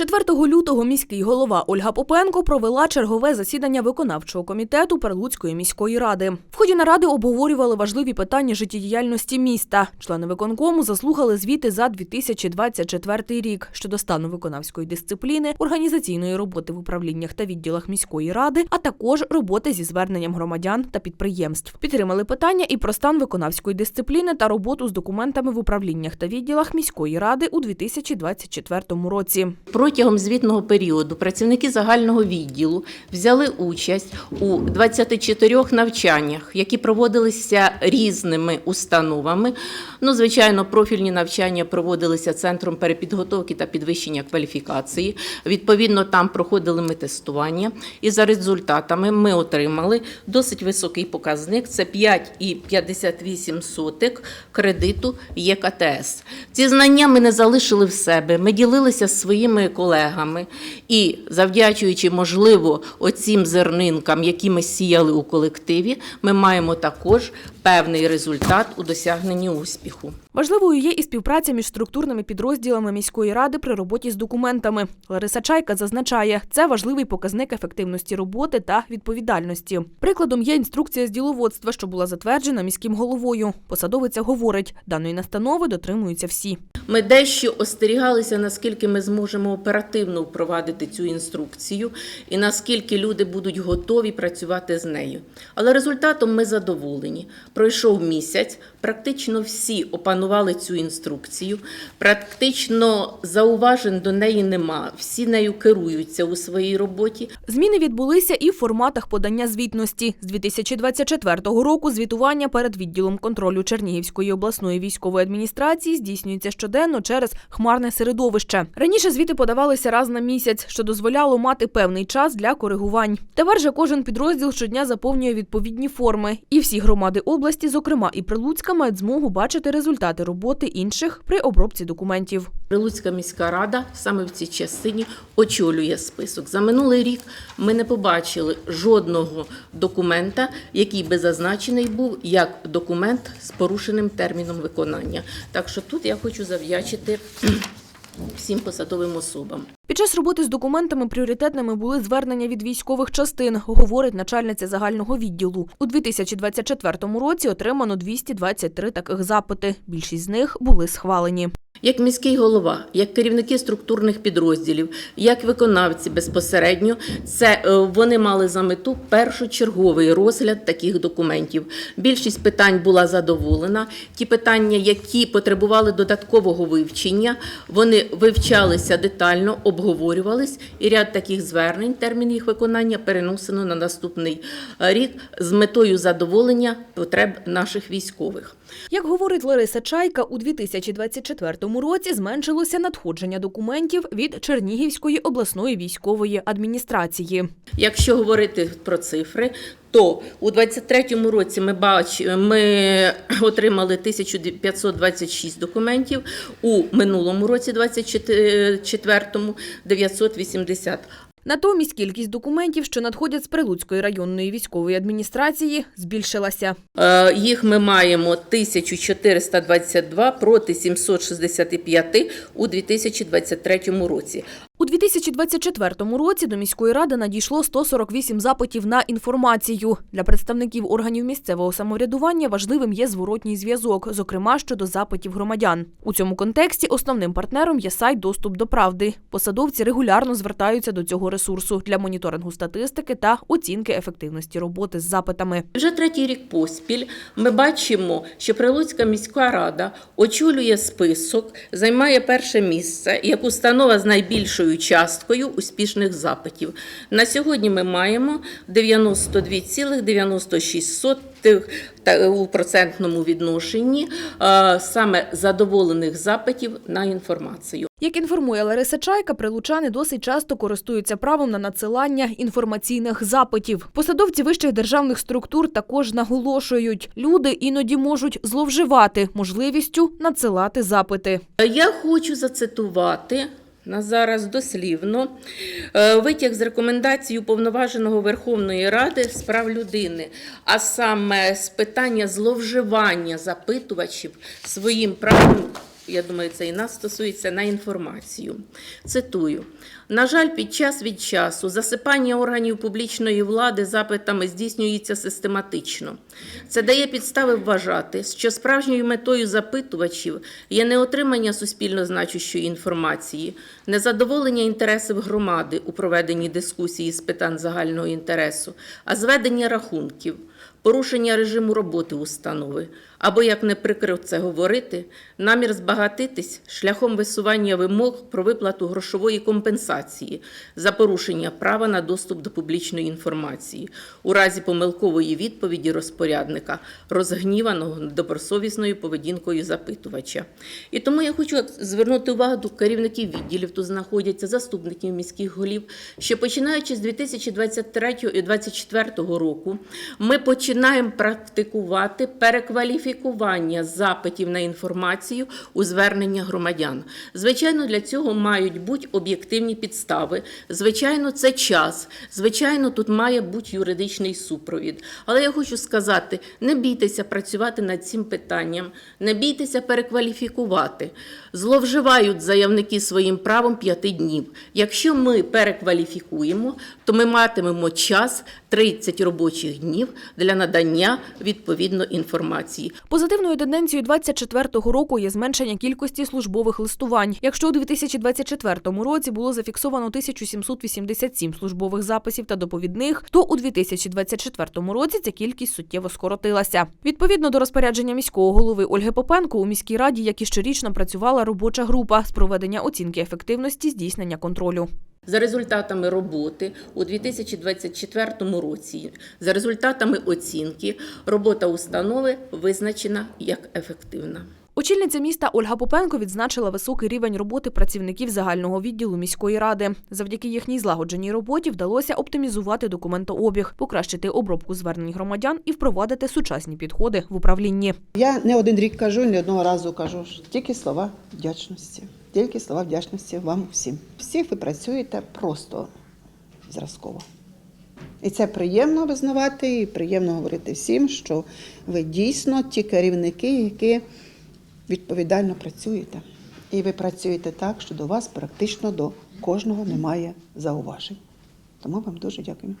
4 лютого міський голова Ольга Попенко провела чергове засідання виконавчого комітету Перлуцької міської ради. В ході наради обговорювали важливі питання життєдіяльності міста. Члени виконкому заслухали звіти за 2024 рік щодо стану виконавської дисципліни, організаційної роботи в управліннях та відділах міської ради, а також роботи зі зверненням громадян та підприємств. Підтримали питання і про стан виконавської дисципліни та роботу з документами в управліннях та відділах міської ради у 2024 році. Протягом звітного періоду працівники загального відділу взяли участь у 24 навчаннях, які проводилися різними установами. Ну, звичайно, профільні навчання проводилися центром перепідготовки та підвищення кваліфікації. Відповідно, там проходили ми тестування, і за результатами ми отримали досить високий показник. Це 5,58 кредиту ЄКТС. Ці знання ми не залишили в себе. Ми ділилися своїми колегами. І, завдячуючи, можливо, оцім зернинкам, які ми сіяли у колективі, ми маємо також певний результат у досягненні успіху. Важливою є і співпраця між структурними підрозділами міської ради при роботі з документами. Лариса Чайка зазначає, це важливий показник ефективності роботи та відповідальності. Прикладом є інструкція з діловодства, що була затверджена міським головою. Посадовиця говорить, даної настанови дотримуються всі. Ми дещо остерігалися, наскільки ми зможемо оперативно впровадити цю інструкцію і наскільки люди будуть готові працювати з нею. Але результатом ми задоволені. Пройшов місяць, практично всі опанували цю інструкцію, практично зауважень до неї нема. Всі нею керуються у своїй роботі. Зміни відбулися і в форматах подання звітності. З 2024 року звітування перед відділом контролю Чернігівської обласної військової адміністрації здійснюється щоденно через хмарне середовище. Раніше звіти подавалися раз на місяць, що дозволяло мати певний час для коригувань. Тепер же кожен підрозділ щодня заповнює відповідні форми, і всі громади області, зокрема і Прилуцька, мають змогу бачити результати роботи інших при обробці документів. Прилуцька міська рада саме в цій частині очолює список. За минулий рік ми не побачили жодного документа, який би зазначений був як документ з порушеним терміном виконання. Так що тут я хочу завдячити всім посадовим особам. Під час роботи з документами пріоритетними були звернення від військових частин, говорить начальниця загального відділу. У 2024 році отримано 223 таких запити. Більшість з них були схвалені. Як міський голова, як керівники структурних підрозділів, як виконавці безпосередньо, це е, вони мали за мету першочерговий розгляд таких документів. Більшість питань була задоволена. Ті питання, які потребували додаткового вивчення, вони вивчалися детально, обговорювались, і ряд таких звернень, термін їх виконання переносено на наступний е, рік з метою задоволення потреб наших військових. Як говорить Лариса Чайка, у 2024 році зменшилося надходження документів від Чернігівської обласної військової адміністрації. Якщо говорити про цифри, то у 23-му році ми бач, ми отримали 1526 документів, у минулому році, 24-му, 980. Натомість кількість документів, що надходять з Прилуцької районної військової адміністрації, збільшилася. Е, Їх ми маємо 1422 проти 765 у 2023 році. У 2024 році до міської ради надійшло 148 запитів на інформацію. Для представників органів місцевого самоврядування важливим є зворотній зв'язок, зокрема щодо запитів громадян. У цьому контексті основним партнером є сайт Доступ до правди. Посадовці регулярно звертаються до цього ресурсу для моніторингу статистики та оцінки ефективності роботи з запитами. Вже третій рік поспіль ми бачимо, що Прилуцька міська рада очолює список, займає перше місце як установа з найбільшою часткою успішних запитів. На сьогодні ми маємо 92,96 та- у процентному відношенні е, саме задоволених запитів на інформацію. Як інформує Лариса Чайка, прилучани досить часто користуються правом на надсилання інформаційних запитів. Посадовці вищих державних структур також наголошують, люди іноді можуть зловживати можливістю надсилати запити. Я хочу зацитувати на зараз дослівно. Е, витяг з рекомендацій уповноваженого Верховної Ради з прав людини, а саме з питання зловживання запитувачів своїм правом я думаю, це і нас стосується на інформацію. Цитую: на жаль, під час від часу засипання органів публічної влади запитами здійснюється систематично. Це дає підстави вважати, що справжньою метою запитувачів є не отримання суспільно значущої інформації, не задоволення інтересів громади у проведенні дискусії з питань загального інтересу, а зведення рахунків, порушення режиму роботи установи, або, як не прикрив це говорити, намір збагатитись шляхом висування вимог про виплату грошової компенсації за порушення права на доступ до публічної інформації у разі помилкової відповіді розпорядника, розгніваного добросовісною поведінкою запитувача. І тому я хочу звернути увагу до керівників відділів, тут знаходяться заступників міських голів, що починаючи з 2023 і 2024 року ми починаємо практикувати перекваліфікування запитів на інформацію у звернення громадян. Звичайно, для цього мають бути об'єктивні підстави. Звичайно, це час. Звичайно, тут має бути юридичний супровід. Але я хочу сказати: не бійтеся працювати над цим питанням, не бійтеся перекваліфікувати. Зловживають заявники своїм правом п'яти днів. Якщо ми перекваліфікуємо, то ми матимемо час 30 робочих днів для надання відповідно інформації. Позитивною тенденцією 24-го року є зменшення кількості службових листувань. Якщо у 2024 році було зафіксовано 1787 службових записів та доповідних, то у 2024 році ця кількість суттєво скоротилася. Відповідно до розпорядження міського голови Ольги Попенко, у міській раді, як і щорічно, працювала робоча група з проведення оцінки ефективності здійснення контролю. За результатами роботи у 2024 році, за результатами оцінки, робота установи визначена як ефективна. Очільниця міста Ольга Попенко відзначила високий рівень роботи працівників загального відділу міської ради. Завдяки їхній злагодженій роботі вдалося оптимізувати документообіг, покращити обробку звернень громадян і впровадити сучасні підходи в управлінні. Я не один рік кажу, не одного разу кажу, що тільки слова вдячності. Тільки слова вдячності вам всім. Всі ви працюєте просто зразково. І це приємно визнавати, і приємно говорити всім, що ви дійсно ті керівники, які відповідально працюєте. І ви працюєте так, що до вас практично до кожного немає зауважень. Тому вам дуже дякую.